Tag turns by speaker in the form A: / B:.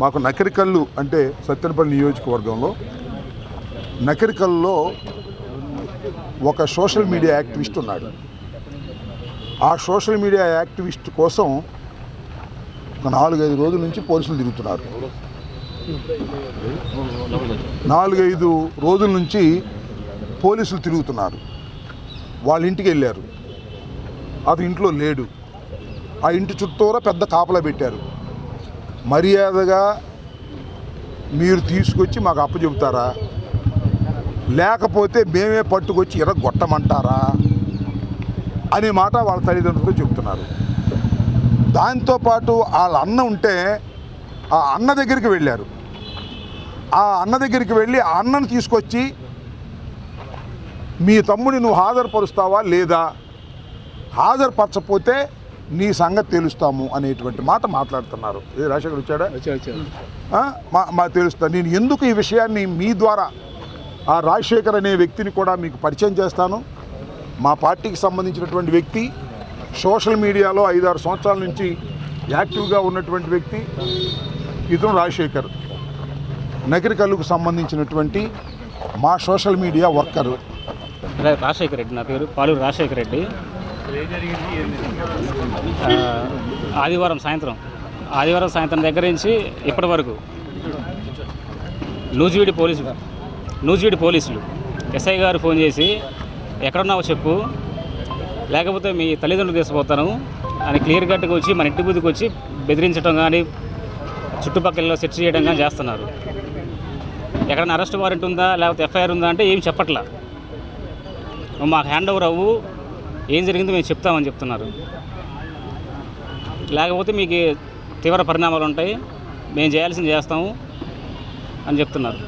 A: మాకు నకరికల్లు అంటే సత్యనపల్లి నియోజకవర్గంలో నకరికల్లో ఒక సోషల్ మీడియా యాక్టివిస్ట్ ఉన్నాడు. ఆ సోషల్ మీడియా యాక్టివిస్ట్ కోసం ఒక నాలుగైదు రోజుల నుంచి పోలీసులు తిరుగుతున్నారు నాలుగైదు రోజుల నుంచి పోలీసులు తిరుగుతున్నారు. వాళ్ళ ఇంటికి వెళ్ళారు. అది ఇంట్లో లేడు. ఆ ఇంటి చుట్టూరా పెద్ద కాపలా పెట్టారు. మర్యాదగా మీరు తీసుకొచ్చి మాకు అప్పచెబుతారా? లేకపోతే మేమే పట్టుకొచ్చి ఎరగొట్టమంటారా అనే మాట వాళ్ళ తల్లిదండ్రులు చెబుతున్నారు దాంతోపాటు వాళ్ళ అన్న ఉంటే ఆ అన్న దగ్గరికి వెళ్ళారు. ఆ అన్న దగ్గరికి వెళ్ళి ఆ అన్నను తీసుకొచ్చి మీ తమ్ముడిని నువ్వు హాజరుపరుస్తావా లేదా? హాజరుపరచపోతే నీ సంగతి తెలుస్తాము అనేటువంటి మాట మాట్లాడుతున్నారు. ఏ రాజశేఖర్ వచ్చాడా? ఆ? మా మా తెలుస్తా. నేను ఎందుకు ఈ విషయాన్ని మీ ద్వారా ఆ రాజశేఖర్ అనే వ్యక్తిని కూడా మీకు పరిచయం చేస్తాను? మా పార్టీకి సంబంధించినటువంటి వ్యక్తి సోషల్ మీడియాలో ఐదారు సంవత్సరాల నుంచి యాక్టివ్గా ఉన్నటువంటి వ్యక్తి ఇతను రాజశేఖర్. నగరికల్లుకు సంబంధించినటువంటి మా social media worker.
B: Rajasekhara Reddy నా పేరు. పాలూరు రాజశేఖర రెడ్డి. ఆదివారం సాయంత్రం. ఆదివారం సాయంత్రం దగ్గర నుంచి ఇప్పటి వరకు నూజివీడి పోలీసులు నూజివీడి పోలీసులు ఎస్ఐ గారు ఫోన్ చేసి ఎక్కడున్నావో చెప్పు లేకపోతే మీ తల్లిదండ్రులు తీసుకుపోతాను అని క్లియర్ కట్గా వచ్చి మన ఇంటి బుద్ధికి వచ్చి బెదిరించడం కానీ చుట్టుపక్కల సెర్చ్ చేయడం కానీ చేస్తున్నారు. ఎక్కడైనా అరెస్ట్ వారెంట్ ఉందా లేకపోతే ఎఫ్ఐఆర్ ఉందా అంటే ఏం చెప్పట్లా. మాకు హ్యాండ్ ఓవర్ అవ్వు ఏం జరిగిందో మేము చెప్తామని చెప్తున్నారు. లేకపోతే మీకు తీవ్ర పరిణామాలు ఉంటాయి. మేము చేయాల్సింది చేస్తాము అని చెప్తున్నారు.